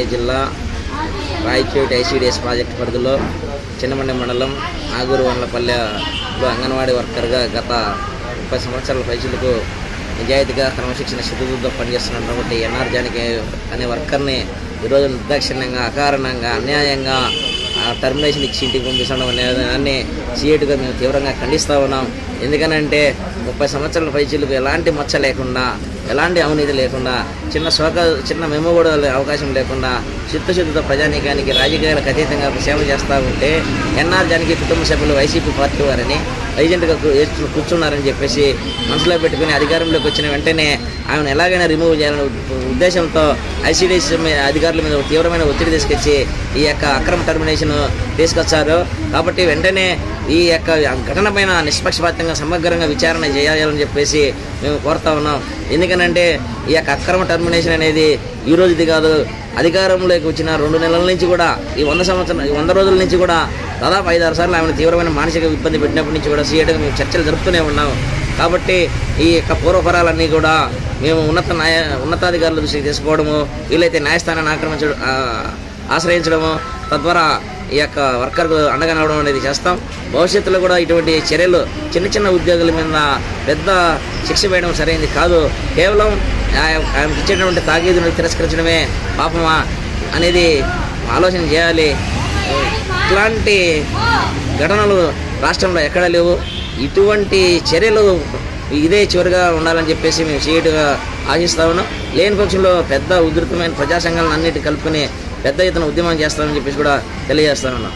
అన్నమయ్య జిల్లా Rayachoti ICDS project పరిధిలో చిన్నమండి మండలం ఆగూరు వండ్లపల్లెలో అంగన్వాడీ వర్కర్గా గత ముప్పై సంవత్సరాల ప్రజలకు నిజాయితీగా క్రమశిక్షణ శుద్ధితో పనిచేస్తున్నటువంటి ఎన్ఆర్ జానకి అనే వర్కర్ని ఈరోజు నిర్దాక్షిణ్యంగా అకారణంగా అన్యాయంగా టర్మినేషన్ ఇచ్చి ఇంటికి పంపిస్తడం అనే దాన్ని సీఎట్గా మేము తీవ్రంగా ఖండిస్తూ ఉన్నాం. ఎందుకనంటే ముప్పై సంవత్సరాల పైచీలకు ఎలాంటి మచ్చ లేకుండా ఎలాంటి అవినీతి లేకుండా చిన్న శోక చిన్న మెమో కూడా అవకాశం లేకుండా చిత్తశుద్ధితో ప్రజానీకానికి రాజకీయాలకు అతీతంగా సేవ చేస్తూ ఉంటే ఎన్ఆర్ జానకి కుటుంబ సభ్యులు వైసీపీ పార్టీ వారని ఏజెంట్గా కూర్చున్నారని చెప్పేసి మనసులో పెట్టుకుని అధికారంలోకి వచ్చిన వెంటనే ఆమెను ఎలాగైనా రిమూవ్ చేయాలనే ఉద్దేశంతో ఐసీడీసీ అధికారుల మీద తీవ్రమైన ఒత్తిడి తీసుకొచ్చి ఈ యొక్క అక్రమ టర్మినేషన్ తీసుకొచ్చారు. కాబట్టి వెంటనే ఈ యొక్క ఘటన పైన నిష్పక్షపాతంగా సమగ్రంగా విచారణ చేయాలని చెప్పేసి మేము కోరుతా ఉన్నాం. ఎందుకంటే ఎందుకనంటే ఈ యొక్క అక్రమ టర్మినేషన్ అనేది ఈ రోజుది కాదు. అధికారంలోకి వచ్చిన రెండు నెలల నుంచి కూడా ఈ వంద సంవత్సరం ఈ వంద రోజుల నుంచి కూడా దాదాపు ఐదారు సార్లు ఆమెను తీవ్రమైన మానసిక ఇబ్బంది పెట్టినప్పటి నుంచి కూడా సీఎట్గా మేము చర్చలు జరుపుతూనే ఉన్నాం. కాబట్టి ఈ యొక్క పూర్వపరాలన్నీ కూడా మేము ఉన్నత న్యాయ ఉన్నతాధికారుల దృష్టికి తీసుకోవడము వీలైతే న్యాయస్థానాన్ని ఆక్రమించడం ఆశ్రయించడము తద్వారా ఈ యొక్క వర్కర్కు అండగా నడవడం అనేది చేస్తాం. భవిష్యత్తులో కూడా ఇటువంటి చర్యలు చిన్న చిన్న ఉద్యోగుల మీద పెద్ద శిక్ష వేయడం సరైనది కాదు. కేవలం ఆయన ఆయనకు ఇచ్చేటువంటి తాగీదును తిరస్కరించడమే పాపమా అనేది ఆలోచన చేయాలి. ఇట్లాంటి ఘటనలు రాష్ట్రంలో ఎక్కడా లేవు. ఇటువంటి చర్యలు ఇదే చివరిగా ఉండాలని చెప్పేసి మేము చేయటుగా ఆశిస్తా ఉన్నాం. లేని పక్షంలో పెద్ద ఉధృతమైన ప్రజా సంఘాలను అన్నిటి కలుపుకొని పెద్ద ఎత్తున ఉద్యమం చేస్తామని చెప్పేసి కూడా తెలియజేస్తా ఉన్నాం.